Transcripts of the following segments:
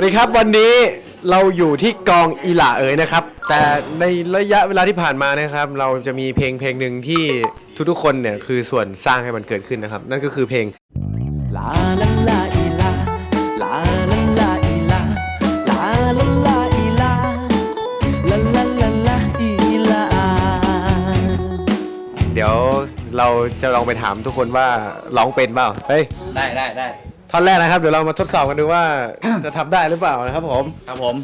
วัสดีครับวันนี้เราอยู่ที่กองอีหล่าเอ๋ยนะครับ แต่ในระยะเวลาที่ผ่านมานะครับ เราจะมีเพลงเพลงหนึ่งที่ทุกๆคนเนี่ยคือส่วนสร้างให้มันเกิดขึ้นนะครับ นั่นก็คือเพลงลาลาลาอีลาลาลาลาอีลาลาลาลาอีลาลาลาลาลาอีลาเดี๋ยวเราจะลองไปถามทุกคนว่าร้องเป็นเปล่าเฮ้ยได้ได้ได้ ท่อนแรกนะครับ เดี๋ยวเรามาทดสอบกันดูว่า จะทำได้หรือเปล่านะครับผม ครับผม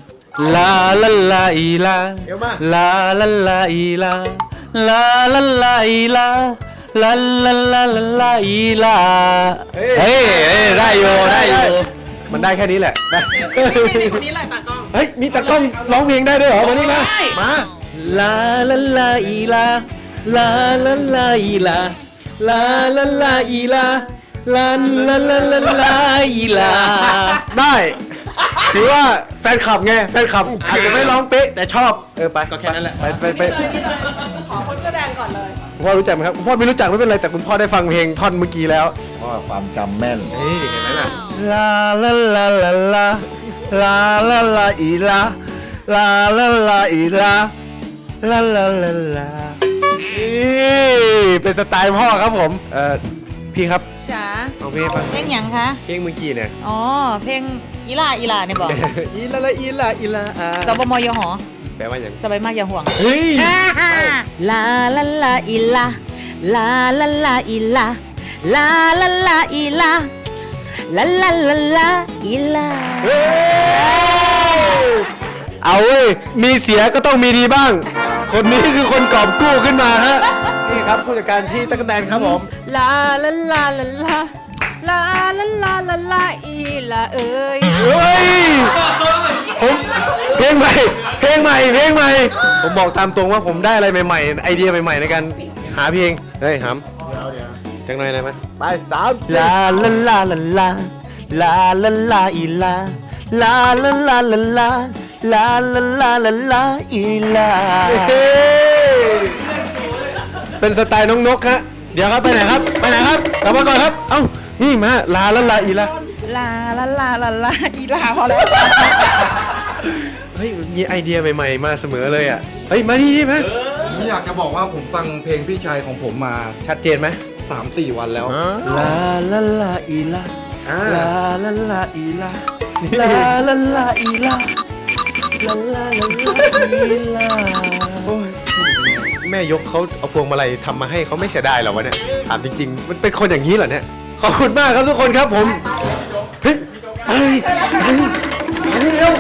ลาลาลาอีลาเดี๋ยวมา ลาลาลาอีลาลาลาลาอีลาลาลาลาลาลาอีลาเฮ้ยเฮ้ยได้อยู่ได้อยู่มันได้แค่นี้แหละได้คนนี้แหละตากล้อง เฮ้ยมีตากล้องร้องเพลงได้ด้วยเหรอวันนี้นะมาลาลาลาอีลาลาลาลาอีลาลาลาลาอีลา ลาลาลาลาลาอีลา ได้ ถือว่าแฟนคลับไงแฟนคลับอาจจะไม่ร้องเป๊ะแต่ชอบ เออไปก็แค่นั้นแหละ ไปไปไปขอคนแสดงก่อนเลยคุณพ่อรู้จักไหมครับคุณพ่อไม่รู้จักไม่เป็นไรแต่คุณพ่อได้ฟังเพลงท่อนเมื่อกี้แล้วว่าความจำแม่นเฮ้ยเห็นไหมล่ะลาลาลาลาลาลาลาลาอีลาลาลาลาอีลาลาลาลาลานี่เป็นสไตล์พ่อครับผมเออพี่ครับ เอาเพลงฟังเพลงหยังคะ เพลงเมื่อกี้เนี่ย อ๋อ เพลงอีลาอีลาเนี่ยบอก อีลาลาอีลาอีลาอาสบมยหอ แปลว่าอย่างสบายมากอย่าห่วง เฮ้ยลาลาลาอีลา ลาลาลาอีลา ลาลาลาอีลา ลาลาลาลาอีลา เฮ้ยเอาเว้ยมีเสียก็ต้องมีดีบ้าง คนนี้คือคนกอบกู้ขึ้นมาฮะ นี่ครับผู้จัดการพี่ตั๊กแตนครับผม ลาลาลาลาลา ลาลาลาลาลาอีลาเอ้ยเฮ้ยผมเพลงใหม่เพลงใหม่เพลงใหม่ ผมบอกตามตรงว่าผมได้อะไรใหม่ๆไอเดียใหม่ๆในการหาเพลงเฮ้ยหำจังหน่อยได้ไหมไปสามลาลาลาลาลาลาลาลาอีลาลาลาลาลาลาลาลาลาลาลาอีลาเป็นสไตล์น้องนกฮะเดี๋ยวครับไปไหนครับ ไปไหนครับกลับมาก่อนครับ เอ้า นี่มาลาลาลาอีลาลาลาลาลาลาอีลาพอแล้วเฮ้ยมีไอเดียใหม่ๆ มาเสมอเลยอะเฮ้ยมานี่ดิมาผมอยากจะบอกว่าผมฟังเพลงพี่ชายของผมมาชัดเจนไหม3-4วันแล้วลาลาลาอีลาอ่าลาลาลาอีลาลาลาลาอีลาลาลาลาลาอีลาโอ้ยแม่ยกเขาเอาพวงมาลัยทำมาให้เขาไม่เสียดายเหรอวะเนี่ยถามจริง ๆ มันเป็นคนอย่างนี้เหรอเนี่ย ขอบคุณมากครับทุกคนครับผมเฮ้ยอะไรอะไรอะไรเร็ว